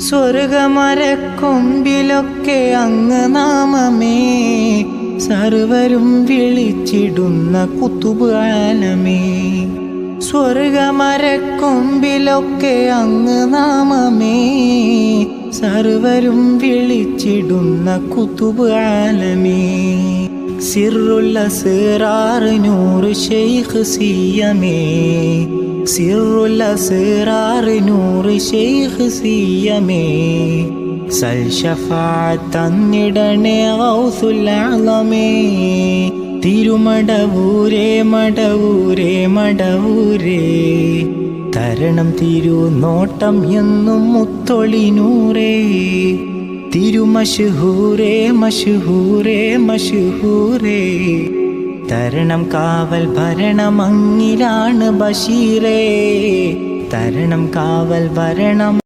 സ്വർഗമരക്കൊമ്പിലൊക്കെ അങ്ങ് നാമമേ. സർവരും വിളിച്ചിടുന്ന കുത്തുപാലമേ സ്വർഗമരക്കൊമ്പിലൊക്കെ അങ്ങ് നാമമേ. സർവരും വിളിച്ചിടുന്ന കുത്തുപാലമേ സിറുള്ള സിറാറ് നൂറ് ഷെയ്ഖ് സിയമേ. നൂറ് ഷെയ്ഖ് സിയമേ. തന്നിടണേ ഗൗസുല്ലാളമേ തിരുമടവൂരേ മടവൂരേ മടവൂരേ. തരണം തിരുനോട്ടം എന്നും മുത്തൊളിനൂറേ തിരുമഷഹൂരേ മഷഹൂരേ മഷഹൂരേ തരണം കാവൽ ഭരണമങ്ങിലാണ് ബഷീറേ. തരണം കാവൽ ഭരണം